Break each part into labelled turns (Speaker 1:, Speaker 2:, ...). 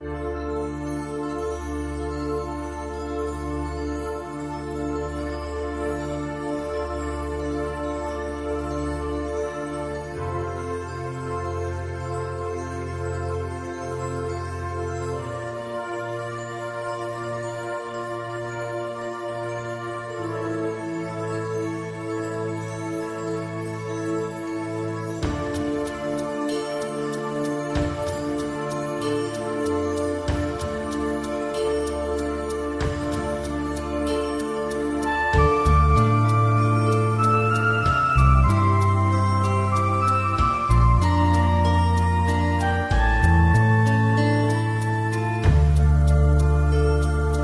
Speaker 1: Thank you.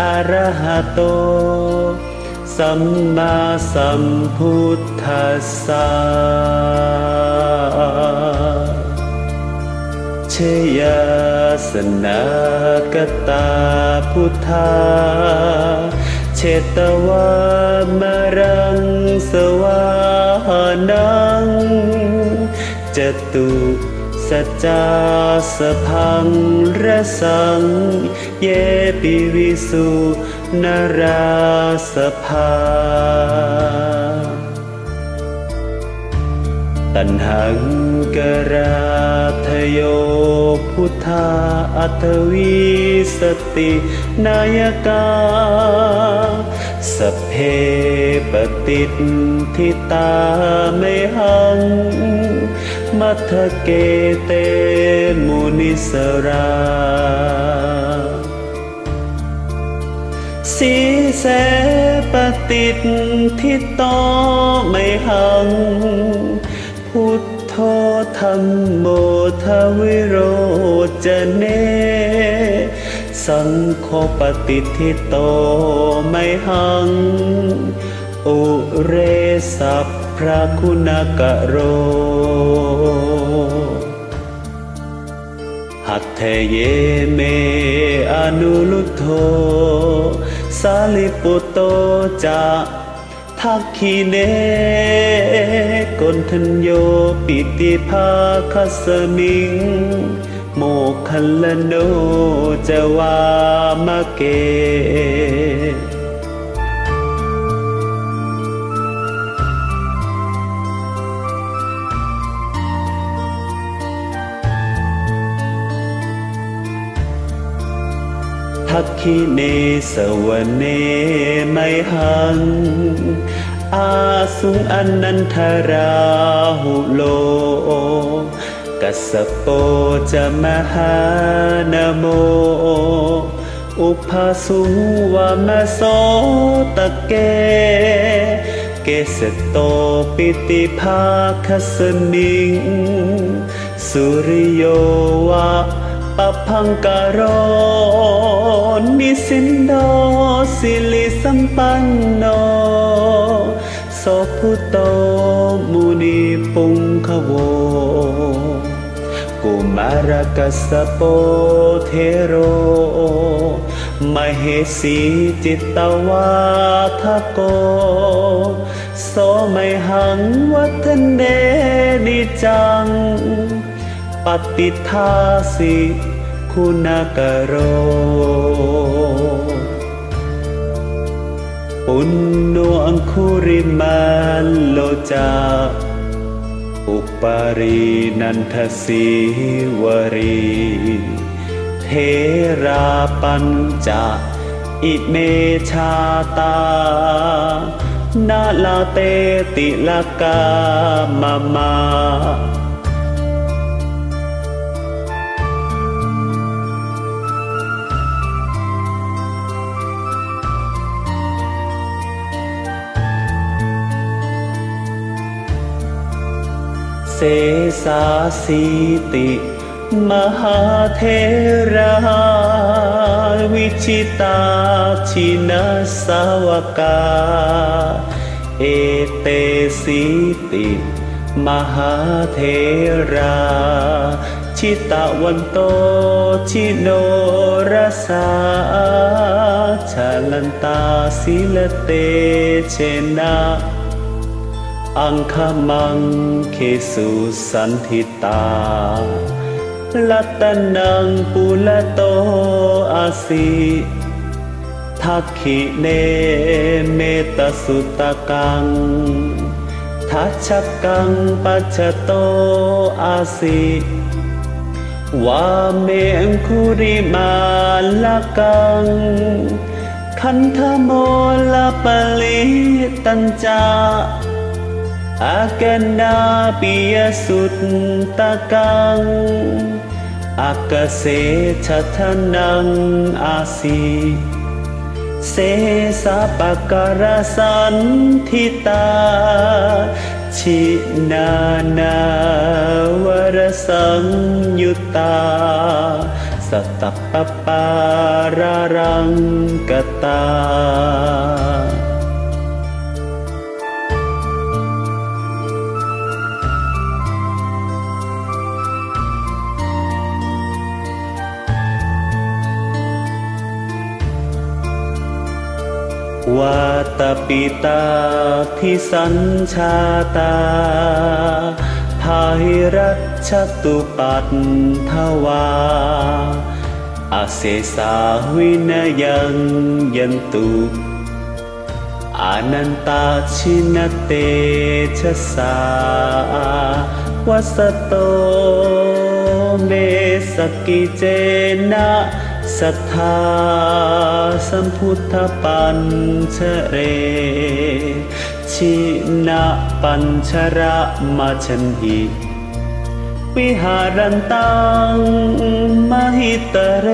Speaker 1: อะระหะโต สัมมาสัมพุทธัสสะเชยาสนากตาพุทธา เชตวามรังสวานังจตุ สัจจาสพังระสัง เยปิวิสุนราสภา ตัณหังกราทโยพุทธาอัตวิสตินายกาสเพปฏิทิตาไม่หัง มัทเกเตมุนิสราสีแสปฏิททิโตไม่หัง พุทโธธรรมโมทวิโรจเน สังโฆปฏิทิโตไม่หัง อุเรสัพพระคุณกะโร เทเยเมอนุลุโธสาลิปุตโตจะทักขีเนกนทัญโยปิติภาคัสมิง โมคคัลลโนจะวามะเก ทักขิเนสวเนไม่หัง อาสุงอนันทราหุโล กัสโปจะมหานโม อุปสุวามโสตะเก เกสโตปิติภาคัสมิง สุริโยวะ ปพังการโรนิสินโดสิลิสัมปันโนโสพุโตมุนิปุงขโวกุมารกัสสะโปเทโร มเหสีจิตตวาทโกโสไมหังวัฒเนนิจัง ปฏิทาสิคุณกโร ปุณโนอังคุริมาโลจา อุปารีนันทสีวรี เทราปัญจอิเมชาตา นาลาเตติลกามามา เสสาสีติ มหาเทราวิชิตาชินาสาวกา เอเตสิติ มหาเทรา ชิตะวันโตชิโนรสาชาลันตาสิลเตเชนะ อังคมังเคสุสันทิตา ลัตนังปุละโตอาสิทักขิเนเมตสุตกัง ทัชกังปัจจโตอาสิวาเมงคุริมาลกัง คันธโมลปลิตัญจา อากันนาปิยสุตตะกังอากเสชะทนังอาสีเสสะปะการสันทิตา ชินานาวรสังยุตตาสตตปปปารารังกตา วาตปิตาทิสัญชาตาภาหิรัชตุปัตถวาอาเสสาวินยังยันตุอานันตาชินเตชะสาวสโตเมสกิเจนะ สัทธาสัมพุทธปัญชเร ชินะปัญชระมาชันหิวิหารันตังมหิตเร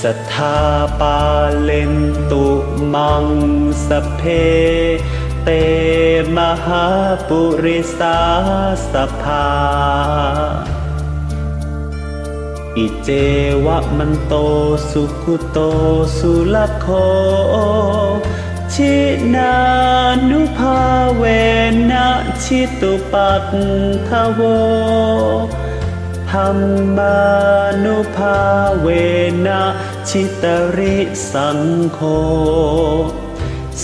Speaker 1: สัทธาปาเลนตุมังสเพ เตมหาปุริสาสภา อิเจวะมันโตสุขุโตสุลโคชินานุภาเวนะชิตุปัตถโวธรรมานุภาเวนะชิตริสังโฆ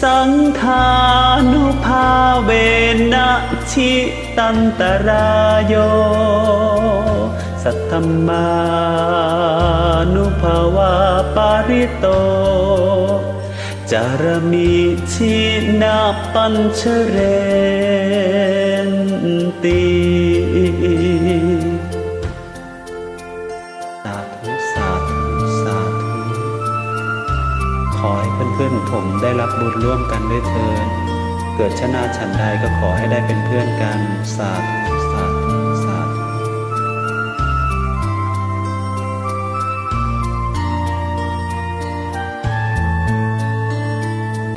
Speaker 1: สังขานุภาเวนะชิตันตรายโย สัทธมมานุภาวาปาริโต จารมีชินาปัญชเรนติสาธุสาธุสาธุ ขอให้เพื่อนๆผมได้รับบุญร่วมกันด้วยเถิดเกิดชนะฉันใดก็ขอให้ได้เป็นเพื่อนกันสาธุ